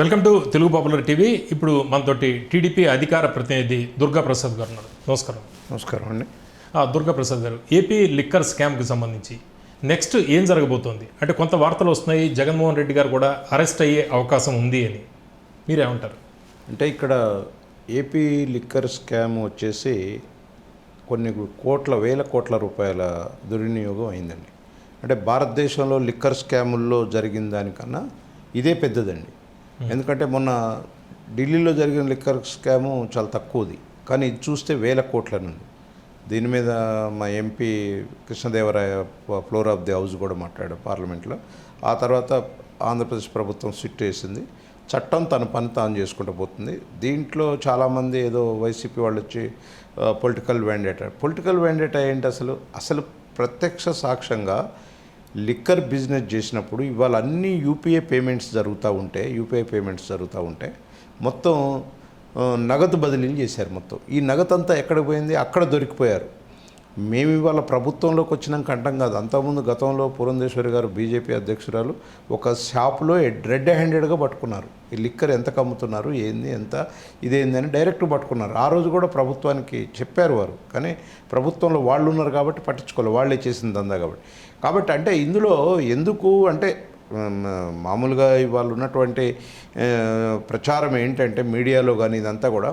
Welcome to Telugu popular TV. ఇప్పుడు మనతోటి TDP అధికార ప్రతినిధి దుర్గా ప్రసాద్ గారు ఉన్నారు. నమస్కారం. నమస్కారం అండి. దుర్గా ప్రసాద్ గారు ఏపీ లిక్కర్ స్కామ్కి సంబంధించి నెక్స్ట్ ఏం జరగబోతోంది? అంటే కొంత వార్తలు వస్తున్నాయి జగన్మోహన్ రెడ్డి గారు కూడా అరెస్ట్ అయ్యే అవకాశం ఉంది అని. మీరేమంటారు? అంటే ఇక్కడ ఏపీ లిక్కర్ స్కామ్ వచ్చేసి కొన్ని కోట్ల వేల కోట్ల రూపాయల దుర్వినియోగం అయిందండి. అంటే భారతదేశంలో లిక్కర్ స్కాముల్లో జరిగిన దానికన్నా ఇదే పెద్దదండి. ఎందుకంటే మొన్న ఢిల్లీలో జరిగిన లిక్కర్ స్కాము చాలా తక్కువది. కానీ ఇది చూస్తే వేల కోట్ల నుండి. దీని మీద మా MP Krishnadevaraya floor of the house కూడా మాట్లాడాడు పార్లమెంట్లో. ఆ తర్వాత ఆంధ్రప్రదేశ్ ప్రభుత్వం సిట్ వేసింది చట్టం తన పని తాను చేసుకుంటూ పోతుంది. దీంట్లో చాలామంది ఏదో వైసీపీ వాళ్ళు వచ్చి పొలిటికల్ వ్యాండేటా పొలిటికల్ వ్యాండేటా ఏంటి అసలు? అసలు ప్రత్యక్ష సాక్ష్యంగా లిక్కర్ బిజినెస్ చేసినప్పుడు ఇవాళ అన్ని యూపీఐ పేమెంట్స్ జరుగుతూ ఉంటే యూపీఐ పేమెంట్స్ జరుగుతూ ఉంటే మొత్తం నగదు బదిలీలు చేశారు మొత్తం. ఈ నగదు అంతా ఎక్కడికి పోయింది? అక్కడ దొరికిపోయారు. మేము ఇవాళ ప్రభుత్వంలోకి వచ్చినాక అంటాం కాదు. అంతకుముందు గతంలో పురంధేశ్వరి గారు బీజేపీ అధ్యక్షురాలు ఒక షాప్లో రెడ్ హ్యాండెడ్గా పట్టుకున్నారు. ఈ లిక్కర్ ఎంత కమ్ముతున్నారు? ఏంది? ఎంత? ఇదేంది? అని డైరెక్ట్ పట్టుకున్నారు. ఆ రోజు కూడా ప్రభుత్వానికి చెప్పారు వారు. కానీ ప్రభుత్వంలో వాళ్ళు ఉన్నారు కాబట్టి పట్టించుకోవాలి వాళ్ళే చేసిన దందా కాబట్టి. కాబట్టి అంటే ఇందులో ఎందుకు అంటే మామూలుగా ఇవాళ ఉన్నటువంటి ప్రచారం ఏంటంటే మీడియాలో కానీ ఇదంతా కూడా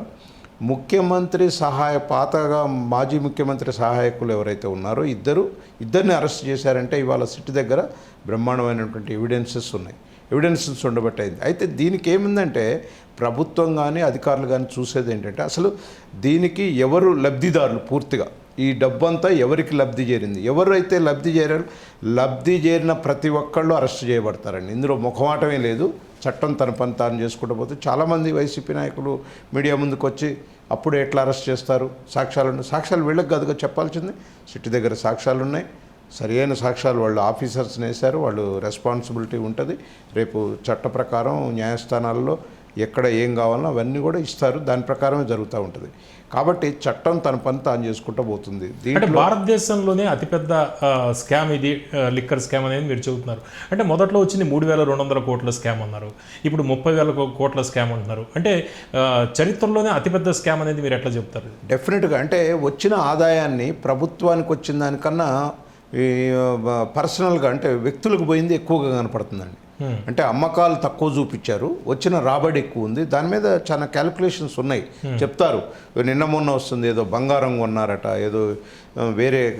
ముఖ్యమంత్రి సహాయ పాతగా మాజీ ముఖ్యమంత్రి సహాయకులు ఎవరైతే ఉన్నారో ఇద్దరు ఇద్దరిని అరెస్ట్ చేశారంటే ఇవాళ సిట్ దగ్గర బ్రహ్మాండమైనటువంటి ఎవిడెన్సెస్ ఉన్నాయి. ఎవిడెన్సెస్ ఉండబట్టయింది. అయితే దీనికి ఏముందంటే ప్రభుత్వం కానీ అధికారులు కానీ చూసేది ఏంటంటే అసలు దీనికి ఎవరు లబ్ధిదారులు పూర్తిగా? ఈ డబ్బంతా ఎవరికి లబ్ధి చేరింది? ఎవరైతే లబ్ధి చేరారు లబ్ధి చేరిన ప్రతి ఒక్కళ్ళు అరెస్ట్ చేయబడతారండి. ఇందులో ముఖమాటమే లేదు. చట్టం తన పని తాను చేసుకుంటూ పోతే చాలామంది వైసీపీ నాయకులు మీడియా ముందుకు వచ్చి అప్పుడు ఎట్లా అరెస్ట్ చేస్తారు? సాక్ష్యాలు సాక్ష్యాలు వీళ్ళకి కాదుగా చెప్పాల్సింది. సిటీ దగ్గర సాక్ష్యాలు ఉన్నాయి సరియైన సాక్ష్యాలు వాళ్ళు ఆఫీసర్స్ని వేశారు. వాళ్ళు రెస్పాన్సిబిలిటీ ఉంటుంది. రేపు చట్ట ప్రకారం న్యాయస్థానాల్లో ఎక్కడ ఏం కావాలనో అవన్నీ కూడా ఇస్తారు. దాని ప్రకారమే జరుగుతూ ఉంటుంది. కాబట్టి చట్టం తన పని తాను చేసుకుంటూ పోతుంది. అంటే భారతదేశంలోనే అతిపెద్ద స్కామ్ ఇది లిక్కర్ స్కామ్ అనేది మీరు చెబుతున్నారు. అంటే మొదట్లో వచ్చింది మూడు వేల రెండు వందల కోట్ల స్కామ్ అన్నారు. ఇప్పుడు ముప్పై వేల కో- కోట్ల స్కామ్ అంటున్నారు. అంటే చరిత్రలోనే అతిపెద్ద స్కామ్ అనేది మీరు ఎట్లా చెప్తారు? డెఫినెట్గా. అంటే వచ్చిన ఆదాయాన్ని ప్రభుత్వానికి వచ్చిన దానికన్నా ఈ పర్సనల్గా అంటే వ్యక్తులకు పోయింది ఎక్కువగా కనపడుతుందండి. అంటే అమ్మకాలు తక్కువ చూపించారు. వచ్చిన రాబడి ఎక్కువ ఉంది. దాని మీద చాలా క్యాలిక్యులేషన్స్ ఉన్నాయి. చెప్తారు. నిన్న మొన్న వస్తుంది. ఏదో బంగారం కొన్నారట. ఏదో వేరే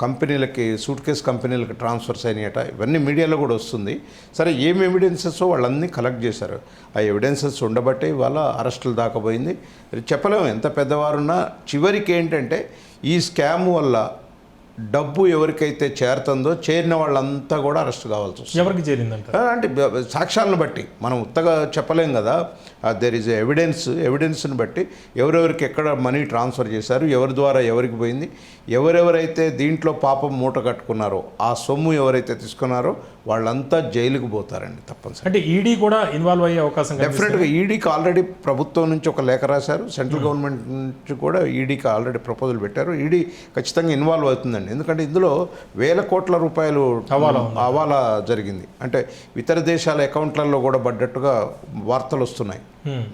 కంపెనీలకి సూట్ కేస్ కంపెనీలకి ట్రాన్స్ఫర్స్ అయినాయట. ఇవన్నీ మీడియాలో కూడా వస్తుంది. సరే ఏం ఎవిడెన్సెస్ వాళ్ళన్నీ కలెక్ట్ చేశారు. ఆ ఎవిడెన్సెస్ ఉండబట్టే ఇవాళ అరెస్టులు దాకా పోయింది. చెప్పలేము. ఎంత పెద్దవారున్నా చివరికి ఏంటంటే ఈ స్కామ్ వల్ల డబ్బు ఎవరికైతే చేరుతుందో చేరిన వాళ్ళంతా కూడా అరెస్ట్ కావాల్సి వస్తుంది. ఎవరికి చేరిందంట? అంటే సాక్ష్యాలను బట్టి. మనం ఉత్తగా చెప్పలేం కదా. దెర్ ఈజ్ ఎవిడెన్స్ ఎవిడెన్స్ని బట్టి ఎవరెవరికి ఎక్కడ మనీ ట్రాన్స్ఫర్ చేశారు ఎవరి ద్వారా ఎవరికి పోయింది ఎవరెవరైతే దీంట్లో పాపం మూట కట్టుకున్నారో ఆ సొమ్ము ఎవరైతే తీసుకున్నారో వాళ్ళంతా జైలుకు పోతారండి తప్పనిసరి అంటే ఈడీ కూడా ఇన్వాల్వ్ అయ్యే అవకాశం. డెఫినెట్గా ఈడీకి ఆల్రెడీ ప్రభుత్వం నుంచి ఒక లేఖ రాశారు. సెంట్రల్ గవర్నమెంట్ నుంచి కూడా ఈడీకి ఆల్రెడీ ప్రపోజల్ పెట్టారు. ఈడీ ఖచ్చితంగా ఇన్వాల్వ్ అవుతుందండి. ఎందుకంటే ఇందులో వేల కోట్ల రూపాయలు హవాలా జరిగింది. అంటే ఇతర దేశాల అకౌంట్లలో కూడా పడ్డట్టుగా వార్తలు వస్తున్నాయి.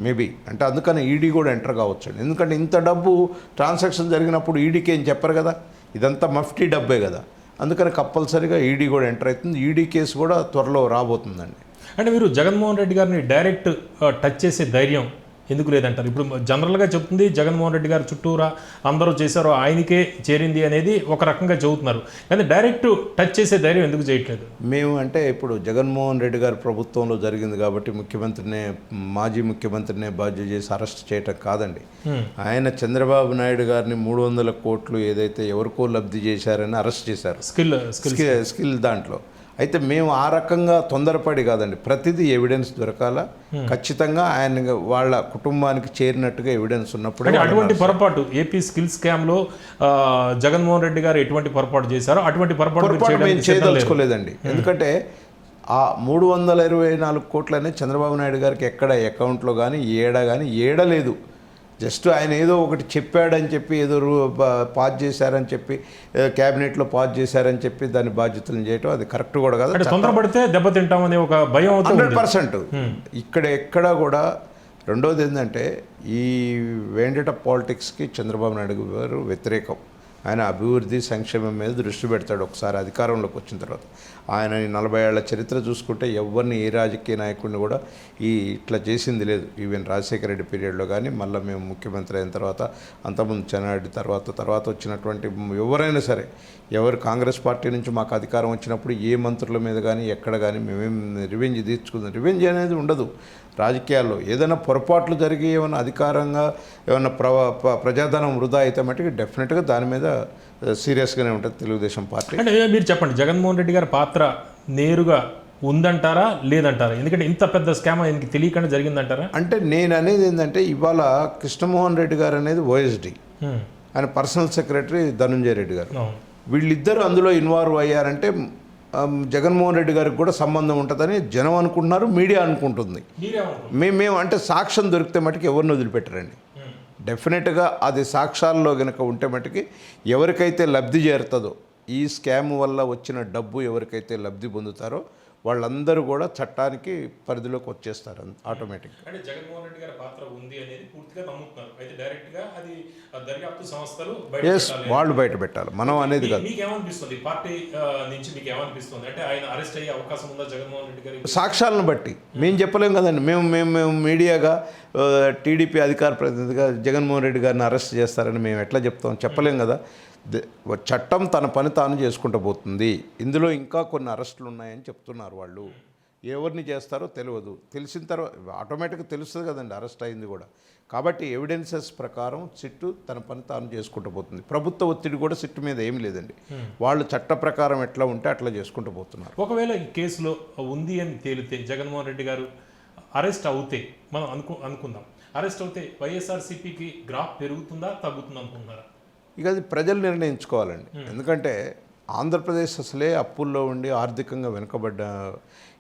మేబీ అంటే అందుకని ఈడీ కూడా ఎంటర్ కావచ్చండి. ఎందుకంటే ఇంత డబ్బు ట్రాన్సాక్షన్ జరిగినప్పుడు ఈడీకి ఏం చెప్పరు కదా? ఇదంతా మఫ్టీ డబ్బే కదా. అందుకని కంపల్సరీగా ఈడీ కూడా ఎంటర్ అవుతుంది. ఈడీ కేసు కూడా త్వరలో రాబోతుందండి. అంటే మీరు జగన్మోహన్ రెడ్డి గారిని డైరెక్ట్ టచ్ చేసే ధైర్యం ఎందుకు లేదంటారు? ఇప్పుడు జనరల్గా చెప్తుంది జగన్మోహన్ రెడ్డి గారు చుట్టూరా అందరూ చేశారో ఆయనకే చేరింది అనేది ఒక రకంగా చెబుతున్నారు. కానీ డైరెక్ట్ టచ్ చేసే ధైర్యం ఎందుకు చేయట్లేదు? మేము అంటే ఇప్పుడు జగన్మోహన్ రెడ్డి గారి ప్రభుత్వంలో జరిగింది కాబట్టి ముఖ్యమంత్రినే మాజీ ముఖ్యమంత్రినే బాధ్యత చేసి అరెస్ట్ చేయటం కాదండి. ఆయన చంద్రబాబు నాయుడు గారిని మూడు వందల కోట్లు ఏదైతే ఎవరికో లబ్ధి చేశారని అరెస్ట్ చేశారు. Skill skill skill. స్కిల్ దాంట్లో. అయితే మేము ఆ రకంగా తొందరపడి కాదండి. ప్రతిదీ ఎవిడెన్స్ దొరకాల? ఖచ్చితంగా ఆయన వాళ్ళ కుటుంబానికి చేరినట్టుగా ఎవిడెన్స్ ఉన్నప్పుడే అంటే అటువంటి పొరపాటు ఏపీ స్కిల్ స్కామ్లో జగన్మోహన్ రెడ్డి గారు ఎటువంటి పొరపాటు చేశారో అటువంటి పొరపాటు మేము. చేయదలుచుకోలేదండి. ఎందుకంటే ఆ మూడు వందల ఇరవై నాలుగు కోట్లనే చంద్రబాబు నాయుడు గారికి ఎక్కడ అకౌంట్లో కానీ ఏడా కానీ ఏడ లేదు. జస్ట్ ఆయన ఏదో ఒకటి చెప్పాడని చెప్పి ఏదో పాస్ చేశారని చెప్పి క్యాబినెట్లో పాస్ చేశారని చెప్పి దాని బాధ్యతలను చేయటం అది కరెక్ట్ కూడా కదా. తొందరపడితే దెబ్బతింటామనే ఒక భయం అవుతుంది హండ్రెడ్ పర్సెంట్. ఇక్కడ ఎక్కడ కూడా రెండోది ఏంటంటే ఈ వేండట పాలిటిక్స్కి చంద్రబాబు నాయుడు గారు వ్యతిరేకం. ఆయన అభివృద్ధి సంక్షేమం మీద దృష్టి పెడతాడు ఒకసారి అధికారంలోకి వచ్చిన తర్వాత. ఆయన నలభై ఏళ్ళ చరిత్ర చూసుకుంటే ఎవరిని ఏ రాజకీయ నాయకుడిని కూడా ఈ ఇట్లా చేసింది లేదు. ఈవెన్ రాజశేఖర రెడ్డి పీరియడ్లో కానీ మళ్ళీ మేము ముఖ్యమంత్రి అయిన తర్వాత అంతకుముందు చెన్నారెడ్డి తర్వాత తర్వాత వచ్చినటువంటి ఎవరైనా సరే ఎవరు కాంగ్రెస్ పార్టీ నుంచి మాకు అధికారం వచ్చినప్పుడు ఏ మంత్రుల మీద కానీ ఎక్కడ కానీ మేమేం రివెంజ్ తీర్చుకుందాం. రివెంజ్ అనేది ఉండదు. రాజకీయాల్లో ఏదైనా పొరపాట్లు జరిగి ఏమైనా అధికారంగా ఏమైనా ప్ర ప్ర- ప్రజాధనం వృధా అయితే మటుకు డెఫినెట్గా దాని మీద సీరియస్గానే ఉంటుంది తెలుగుదేశం పార్టీ. అంటే మీరు చెప్పండి. జగన్మోహన్ రెడ్డి గారి పాత్ర నేరుగా ఉందంటారా లేదంటారా? ఎందుకంటే ఇంత పెద్ద స్కామ్ ఆయనకి తెలియకుండా జరిగిందంటారా? అంటే నేను అనేది ఏంటంటే ఇవాళ కృష్ణమోహన్ రెడ్డి గారు అనేది ఓఎస్డి. ఆయన పర్సనల్ సెక్రటరీ ధనుంజయ రెడ్డి గారు. వీళ్ళిద్దరూ అందులో ఇన్వాల్వ్ అయ్యారంటే జగన్మోహన్ రెడ్డి గారికి కూడా సంబంధం ఉంటుందని జనం అనుకుంటున్నారు మీడియా అనుకుంటుంది. మేము మేము అంటే సాక్ష్యం దొరికితే మటుకు ఎవరిని వదిలిపెట్టరండి. డెఫినెట్గా అది సాక్ష్యాల్లో గనక ఉంటే మటుకి ఎవరికైతే లబ్ధి చేరుతుందో ఈ స్కామ్ వల్ల వచ్చిన డబ్బు ఎవరికైతే లబ్ధి పొందుతారో వాళ్ళందరూ కూడా చట్టానికి పరిధిలోకి వచ్చేస్తారు ఆటోమేటిక్ అంటే జగన్మోహన్ రెడ్డి గారి పాత్ర ఉంది అనేది పూర్తిగా నమ్ముతున్నారు. అయితే డైరెక్ట్గా అది దర్యాప్తు సంస్థలు ఎస్. వాళ్ళు బయట పెట్టాలి. మనం అనేది కాదు. మీకేమనిపిస్తుంది? పార్టీ ఆ, నుంచి మీకు ఏమనిపిస్తుంది అంటే ఆయన అరెస్ట్ అయ్యే అవకాశం ఉందా జగన్మోహన్ రెడ్డి గారికి? సాక్ష్యాలను బట్టి. మేము చెప్పలేం కదండి. మేము మేము మేము మీడియాగా టీడీపీ అధికార ప్రతినిధిగా జగన్మోహన్ రెడ్డి గారిని అరెస్ట్ చేస్తారని మేము ఎట్లా చెప్తాం? చెప్పలేం కదా. చట్టం తన పని తాను చేసుకుంటూ పోతుంది. ఇందులో ఇంకా కొన్ని అరెస్టులు ఉన్నాయని చెప్తున్నారు వాళ్ళు. ఎవరిని చేస్తారో తెలియదు తెలిసిన తర్వాత ఆటోమేటిక్గా తెలుస్తుంది కదండి అరెస్ట్ అయింది కూడా. కాబట్టి ఎవిడెన్సెస్ ప్రకారం సిట్టు తన పని తాను చేసుకుంటూ పోతుంది. ప్రభుత్వ ఒత్తిడి కూడా సిట్టు మీద ఏమీ లేదండి. వాళ్ళు చట్ట ప్రకారం ఎట్లా ఉంటే అట్లా చేసుకుంటూ పోతున్నారు. ఒకవేళ ఈ కేసులో ఉంది అని తేలితే జగన్మోహన్ రెడ్డి గారు అరెస్ట్ అవుతే మనం అనుకు అనుకుందాం. అరెస్ట్ అవుతే వైఎస్ఆర్సీపీకి గ్రాఫ్ పెరుగుతుందా తగ్గుతుందా అనుకుంటున్నారా? ఇక అది ప్రజలు నిర్ణయించుకోవాలండి. ఎందుకంటే ఆంధ్రప్రదేశ్ అసలే అప్పుల్లో ఉండి ఆర్థికంగా వెనుకబడ్డ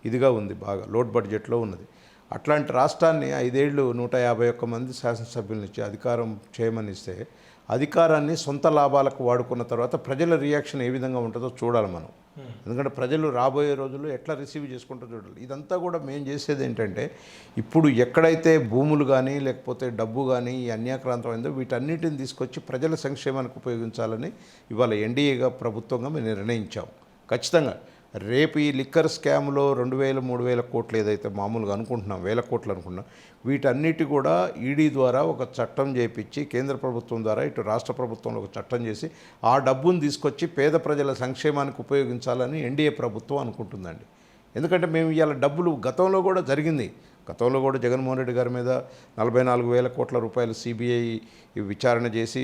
ఇదిగా ఉంది బాగా లోడ్ బడ్జెట్లో ఉన్నది. అట్లాంటి రాష్ట్రాన్ని ఐదేళ్ళు నూట యాభై ఒక్క మంది శాసనసభ్యులను ఇచ్చి అధికారం చేయమని ఇస్తే అధికారాన్ని సొంత లాభాలకు వాడుకున్న తర్వాత ప్రజల రియాక్షన్ ఏ విధంగా ఉంటుందో చూడాలి మనం. ఎందుకంటే ప్రజలు రాబోయే రోజుల్లో ఎట్లా రిసీవ్ చేసుకుంటూ చూడాలి. ఇదంతా కూడా మేము చేసేది ఏంటంటే ఇప్పుడు ఎక్కడైతే భూములు కానీ లేకపోతే డబ్బు కానీ ఈ అన్యాక్రాంతం అయిందో వీటన్నిటిని తీసుకొచ్చి ప్రజల సంక్షేమానికి ఉపయోగించాలని ఇవాళ ఎన్డీఏగా ప్రభుత్వంగా మేము నిర్ణయించాం. ఖచ్చితంగా. రేపు ఈ లిక్కర్ స్కామ్లో రెండు వేల మూడు వేల కోట్లు ఏదైతే మామూలుగా అనుకుంటున్నాం వేల కోట్లు అనుకుంటున్నాం వీటన్నిటి కూడా ఈడీ ద్వారా ఒక చట్టం చేపించి కేంద్ర ప్రభుత్వం ద్వారా ఇటు రాష్ట్ర ప్రభుత్వంలో ఒక చట్టం చేసి ఆ డబ్బును తీసుకొచ్చి పేద ప్రజల సంక్షేమానికి ఉపయోగించాలని ఎన్డీఏ ప్రభుత్వం అనుకుంటుందండి. ఎందుకంటే మేము ఇవాళ డబ్బులు గతంలో కూడా జరిగింది. గతంలో కూడా జగన్మోహన్ రెడ్డి గారి మీద నలభై నాలుగు వేల కోట్ల రూపాయలు సిబిఐ విచారణ చేసి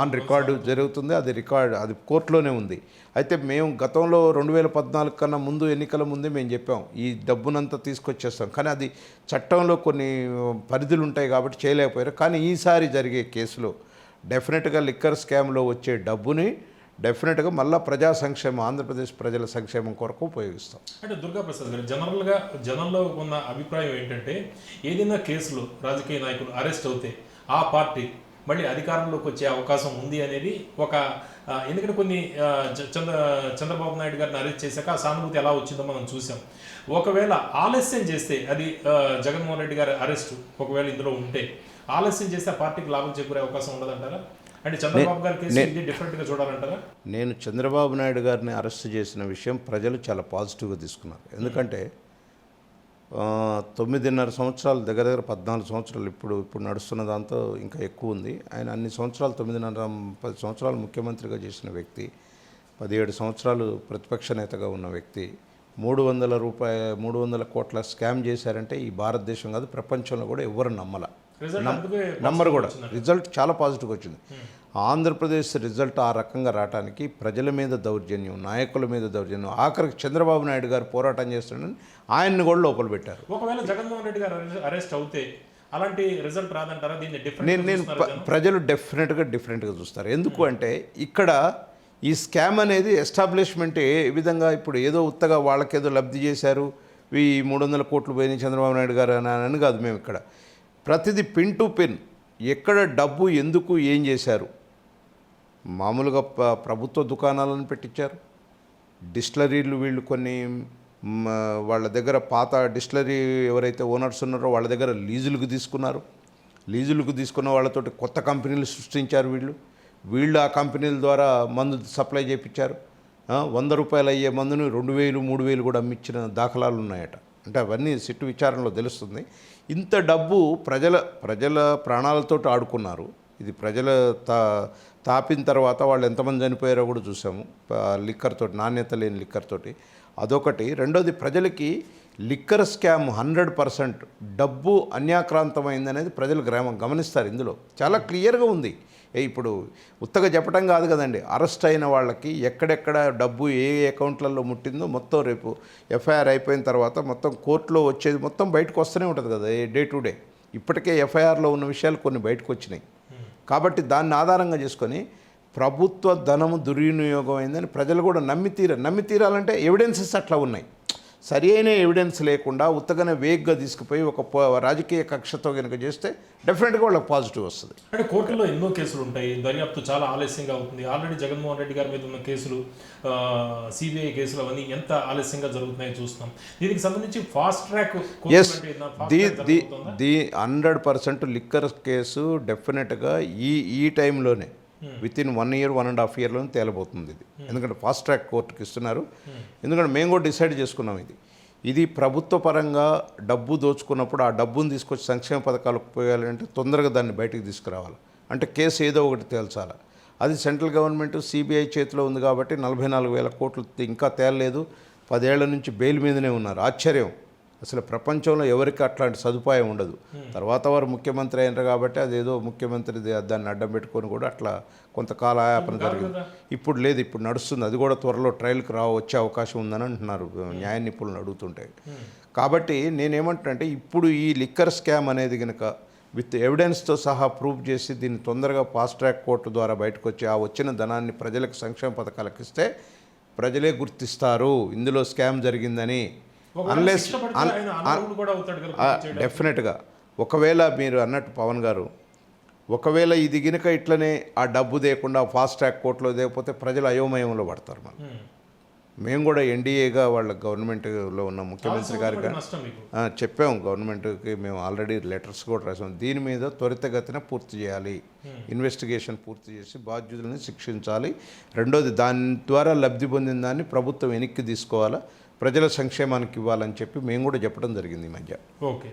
ఆన్ రికార్డు జరుగుతుంది. అది రికార్డు అది కోర్టులోనే ఉంది. అయితే మేము గతంలో రెండు వేల పద్నాలుగు కన్నా ముందు ఎన్నికల ముందే మేము చెప్పాం ఈ డబ్బునంతా తీసుకొచ్చేస్తాం. కానీ అది చట్టంలో కొన్ని పరిధులు ఉంటాయి కాబట్టి చేయలేకపోయారు. కానీ ఈసారి జరిగే కేసులో డెఫినెట్గా లిక్కర్ స్కామ్లో వచ్చే డబ్బుని డెఫినెట్గా మళ్ళీ ప్రజా సంక్షేమం ఆంధ్రప్రదేశ్ ప్రజల సంక్షేమం కొరకు ఉపయోగిస్తాం. అంటే దుర్గా ప్రసాద్ గారు జనరల్గా జనంలో ఉన్న అభిప్రాయం ఏంటంటే ఏదైనా కేసులు రాజకీయ నాయకులు అరెస్ట్ అవుతే ఆ పార్టీ మళ్ళీ అధికారంలోకి వచ్చే అవకాశం ఉంది అనేది ఒక ఎందుకంటే కొన్ని చ- చంద్ర చంద్రబాబు నాయుడు గారిని అరెస్ట్ చేశాక ఆ సానుభూతి ఎలా వచ్చిందో మనం చూసాం ఒకవేళ ఆలస్యం చేస్తే అది జగన్మోహన్ రెడ్డి గారి అరెస్ట్ ఒకవేళ ఇందులో ఉంటే ఆలస్యం చేస్తే ఆ పార్టీకి లాభం చేకూరే అవకాశం ఉండదంటారా? అంటే చంద్రబాబు గారి కేసు ఇది డిఫరెంట్గా చూడాలంటారా? నేను చంద్రబాబు నాయుడు గారిని అరెస్ట్ చేసిన విషయం ప్రజలు చాలా పాజిటివ్గా తీసుకున్నారు. ఎందుకంటే తొమ్మిదిన్నర సంవత్సరాలు దగ్గర దగ్గర పద్నాలుగు సంవత్సరాలు ఇప్పుడు ఇప్పుడు నడుస్తున్న దాంతో ఇంకా ఎక్కువ ఉంది. ఆయన అన్ని సంవత్సరాలు తొమ్మిదిన్నర పది సంవత్సరాలు ముఖ్యమంత్రిగా చేసిన వ్యక్తి పదిహేడు సంవత్సరాలు ప్రతిపక్ష నేతగా ఉన్న వ్యక్తి మూడు వందల రూపాయ మూడు వందల కోట్ల స్కామ్ చేశారంటే ఈ భారతదేశం కాదు ప్రపంచంలో కూడా ఎవరు నమ్మల. నంబర్ కూడా. రిజల్ట్ చాలా పాజిటివ్గా వచ్చింది. ఆంధ్రప్రదేశ్ రిజల్ట్ ఆ రకంగా రావడానికి ప్రజల మీద దౌర్జన్యం నాయకుల మీద దౌర్జన్యం ఆఖరికి చంద్రబాబు నాయుడు గారు పోరాటం చేస్తున్నాడని ఆయన్ని కూడా లోపల పెట్టారు. ఒకవేళ జగన్మోహన్ రెడ్డి గారు అరెస్ట్- అవుతే అలాంటి రిజల్ట్ రాదంటారా? దీన్ని నేను డిఫరెంట్ నేను ప- ప్రజలు డెఫినెట్గా డిఫరెంట్గా చూస్తారు. ఎందుకు అంటే ఇక్కడ ఈ స్కామ్ అనేది ఎస్టాబ్లిష్మెంట్ ఏ విధంగా ఇప్పుడు ఏదో ఉత్తగా వాళ్ళకేదో లబ్ధి చేశారు. ఈ మూడు వందల కోట్లు పోయినాయి చంద్రబాబు నాయుడు గారు అని అని కాదు మేము ఇక్కడ. ప్రతిదీ పిన్ టు పిన్ ఎక్కడ డబ్బు ఎందుకు ఏం చేశారు? మామూలుగా ప- ప్రభుత్వ దుకాణాలను పెట్టించారు. డిస్టిలరీలు వీళ్ళు కొన్ని వాళ్ళ దగ్గర పాత డిస్టిలరీ ఎవరైతే ఓనర్స్ ఉన్నారో వాళ్ళ దగ్గర లీజులకు తీసుకున్నారు. లీజులకు తీసుకున్న వాళ్ళతోటి కొత్త కంపెనీలు సృష్టించారు వీళ్ళు. వీళ్ళు ఆ కంపెనీల ద్వారా మందు సప్లై చేయించారు వంద రూపాయలు అయ్యే మందుని రెండు వేలు మూడు వేలు కూడా అమ్మించిన దాఖలాలు ఉన్నాయట. అంటే అవన్నీ సిట్టు విచారణలో తెలుస్తుంది. ఇంత డబ్బు ప్రజల ప్రజల ప్రాణాలతో ఆడుకున్నారు. ఇది ప్రజల తా తాపిన తర్వాత వాళ్ళు ఎంతమంది చనిపోయారో కూడా చూసాము. లిక్కర్ తోటి నాణ్యత లేని లిక్కర్ తోటి. అదొకటి. రెండోది ప్రజలకి లిక్కర్ స్కామ్ హండ్రెడ్ పర్సెంట్ డబ్బు అన్యాక్రాంతమైంది అనేది ప్రజలు గ్రామం గమనిస్తారు ఇందులో. చాలా క్లియర్గా ఉంది. ఇప్పుడు ఉత్తగా చెప్పడం కాదు కదండి. అరెస్ట్ అయిన వాళ్ళకి ఎక్కడెక్కడ డబ్బు ఏ అకౌంట్లలో ముట్టిందో మొత్తం రేపు ఎఫ్ఐఆర్ అయిపోయిన తర్వాత మొత్తం కోర్టులో వచ్చేది మొత్తం బయటకు వస్తూనే ఉంటుంది కదా డే టు డే. ఇప్పటికే ఎఫ్ఐఆర్లో ఉన్న విషయాలు కొన్ని బయటకు వచ్చినాయి. కాబట్టి దాన్ని ఆధారంగా చేసుకొని ప్రభుత్వ ధనము దుర్వినియోగం అయిందని ప్రజలు కూడా నమ్మి తీర నమ్మి తీరాలంటే ఎవిడెన్సెస్ అట్లా ఉన్నాయి. సరి అయిన ఎవిడెన్స్ లేకుండా ఉత్తగానే వేగ్గా తీసుకుపోయి ఒక రాజకీయ కక్షతో కనుక చేస్తే డెఫినెట్గా వాళ్ళకి పాజిటివ్ వస్తుంది. అంటే కోర్టులో ఎన్నో కేసులు ఉంటాయి. దర్యాప్తు చాలా ఆలస్యంగా అవుతుంది ఆల్రెడీ జగన్మోహన్ రెడ్డి గారి మీద ఉన్న కేసులు సిబిఐ కేసులు అవన్నీ ఎంత ఆలస్యంగా జరుగుతున్నాయో చూస్తున్నాం. దీనికి సంబంధించి fast track the hundred percent liquor case డెఫినెట్గా ఈ ఈ టైంలోనే within one year one and half ఇయర్లోనే తేలబోతుంది ఇది. ఎందుకంటే ఫాస్ట్ ట్రాక్ కోర్టుకి ఇస్తున్నారు. ఎందుకంటే మేము కూడా డిసైడ్ చేసుకున్నాం ఇది. ఇది ప్రభుత్వ పరంగా డబ్బు దోచుకున్నప్పుడు ఆ డబ్బును తీసుకొచ్చి సంక్షేమ పథకాలకు పోయాలంటే తొందరగా దాన్ని బయటికి తీసుకురావాలి. అంటే కేసు ఏదో ఒకటి తేల్చాలి. అది సెంట్రల్ గవర్నమెంట్ సిబిఐ చేతిలో ఉంది కాబట్టి నలభై నాలుగు వేల కోట్లు ఇంకా తేలలేదు. పదేళ్ళ నుంచి బెయిల్ మీదనే ఉన్నారు. ఆశ్చర్యం. అసలు ప్రపంచంలో ఎవరికి అట్లాంటి సదుపాయం ఉండదు. తర్వాత వారు ముఖ్యమంత్రి అయినారు కాబట్టి అదేదో ముఖ్యమంత్రి దాన్ని అడ్డం పెట్టుకొని కూడా అట్లా కొంతకాల ఆయాపన జరిగింది. ఇప్పుడు లేదు ఇప్పుడు నడుస్తుంది. అది కూడా త్వరలో ట్రయల్కి రా వచ్చే అవకాశం ఉందని అంటున్నారు న్యాయ నిపుణులు అడుగుతుంటే. కాబట్టి నేనేమంటున్నానంటే ఇప్పుడు ఈ లిక్కర్ స్కామ్ అనేది కనుక విత్ ఎవిడెన్స్తో సహా ప్రూవ్ చేసి దీన్ని తొందరగా ఫాస్ట్ ట్రాక్ కోర్టు ద్వారా బయటకు వచ్చి ఆ వచ్చిన ధనాన్ని ప్రజలకు సంక్షేమ పథకాలకు ఇస్తే ప్రజలే గుర్తిస్తారు. ఇందులో స్కామ్ జరిగిందని అన్లెస్ డెఫినెట్గా ఒకవేళ మీరు అన్నట్టు పవన్ గారు ఒకవేళ ఇది గినక ఇట్లనే ఆ డబ్బు దేకుండా ఫాస్ట్ ట్రాక్ కోర్టులో దేకపోతే ప్రజలు అయోమయంలో పడతారు మనం. ఉమ్. మేము కూడా ఎన్డీఏగా వాళ్ళ గవర్నమెంట్లో ఉన్న ముఖ్యమంత్రి గారికి ఆ, చెప్పాము గవర్నమెంట్కి మేము ఆల్రెడీ లెటర్స్ కూడా రాసాం. దీని మీద త్వరితగతిన పూర్తి చేయాలి. ఇన్వెస్టిగేషన్ పూర్తి చేసి బాధ్యులను శిక్షించాలి. రెండోది దాని ద్వారా లబ్ధి పొందిన దాన్ని ప్రభుత్వం వెనక్కి తీసుకోవాలా? ప్రజల సంక్షేమానికి ఇవ్వాలని చెప్పి మేము కూడా చెప్పడం జరిగింది ఈ మధ్య. ఓకే.